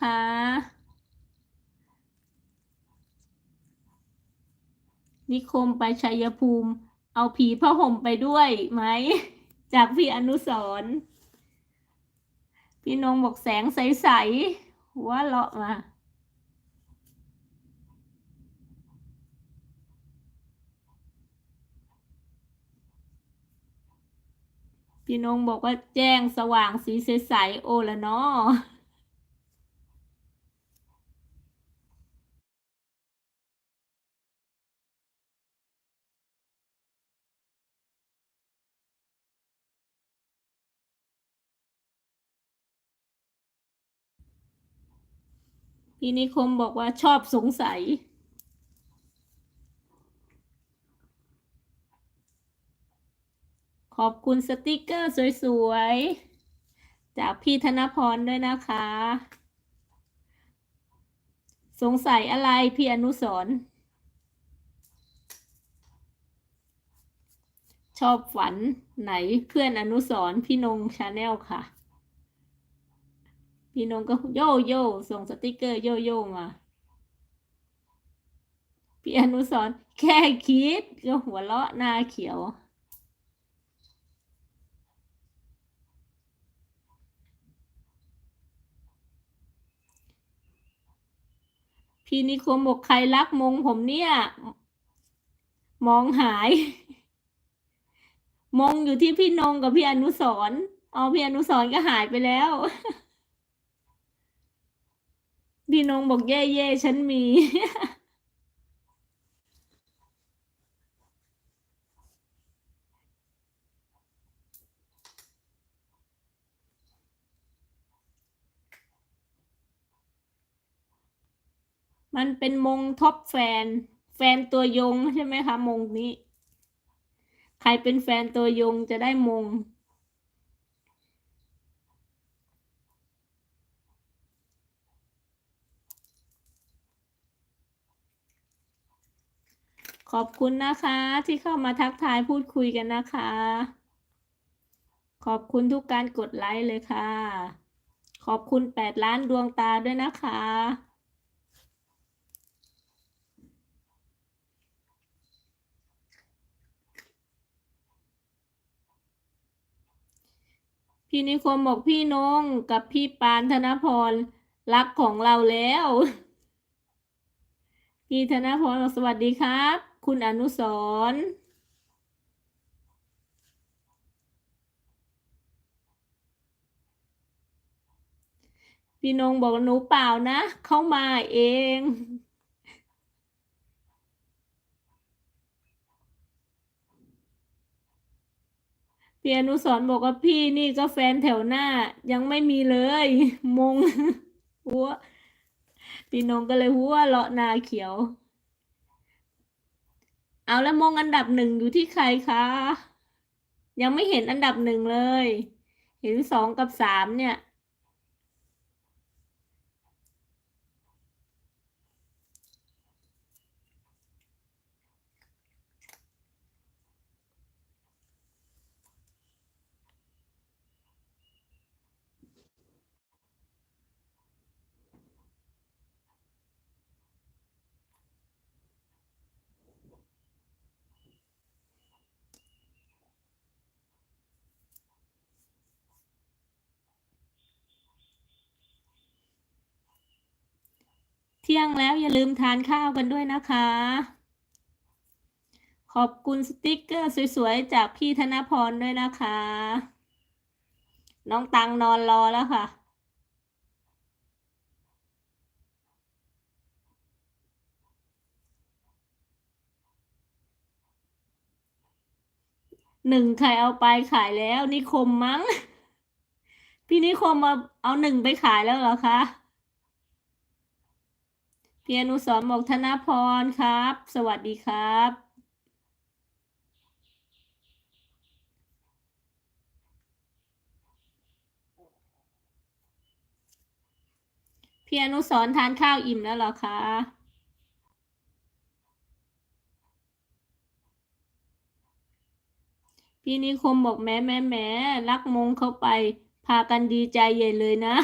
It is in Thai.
คะนิคมไปชัยภูมิ เอาผีผ้าห่มไปด้วยไหม จากพี่อนุสรพี่นงบอกแสงใส ๆ หัวเราะมาพี่นงบอกว่าแจ้งสว่างสีใส ๆ โอละเนาะ พี่นิคมบอกว่าชอบสงสัย ขอบคุณสติกเกอร์สวยๆ จากพี่ธนพรด้วยนะคะ สงสัยอะไรพี่อนุสรชอบฝันไหนเพื่อนอนุสรพี่นงชาแนลค่ะ พี่นงก็โยโย่ส่งสติกเกอร์โยโย่มาพี่อนุสรแค่คิดก็หัวเราะหน้าเขียว พี่นิคมบอกใครรักมงผมเนี่ย มองหาย มงอยู่ที่พี่นงกับพี่อนุสรณ์อ๋อพี่อนุสรก็หายไปแล้ว พี่นงบอกเย่เย่ฉันมี มันเป็นมงท็อปแฟน แฟนตัวยงใช่ไหมคะ มงนี้ ใครเป็นแฟนตัวยงจะได้มง ขอบคุณนะคะที่เข้ามาทักทายพูดคุยกันนะคะ ขอบคุณทุกการกดไลค์เลยค่ะ ขอบคุณแปดล้านดวงตาด้วยนะคะ พี่นิคมบอกพี่นงกับพี่ปานธนพรรักของเราแล้วพี่ธนพรบอกสวัสดีครับ คุณอนุสรพี่นงบอกหนูเปล่านะ เข้ามาเองพี่อนุสรบอกว่าพี่นี่ก็แฟนแถวหน้า ยังไม่มีเลย มงหัวพี่นงก็เลยหัวเลาะนาเขียว เอาแล้วมงอันดับหนึ่งอยู่ที่ใครคะ ยังไม่เห็นอันดับหนึ่งเลย เห็นสองกับสามเนี่ย เที่ยงแล้วอย่าลืมทานข้าวกันด้วยนะคะ ขอบคุณสติกเกอร์สวยๆ จากพี่ธนพรด้วยนะคะ น้องตังนอนรอแล้วค่ะหนึ่งใครเอาไปขายแล้วนิคมมั้ง พี่นิคมมาเอาหนึ่งไปขายแล้วเหรอคะ พี่อนุสรบอกธนพรครับ สวัสดีครับพี่อนุสรทานข้าวอิ่มแล้วหรอคะ พี่นิคมบอกแหม้แหม้แหม้รักมงเข้าไป พากันดีใจใหญ่เลยนะ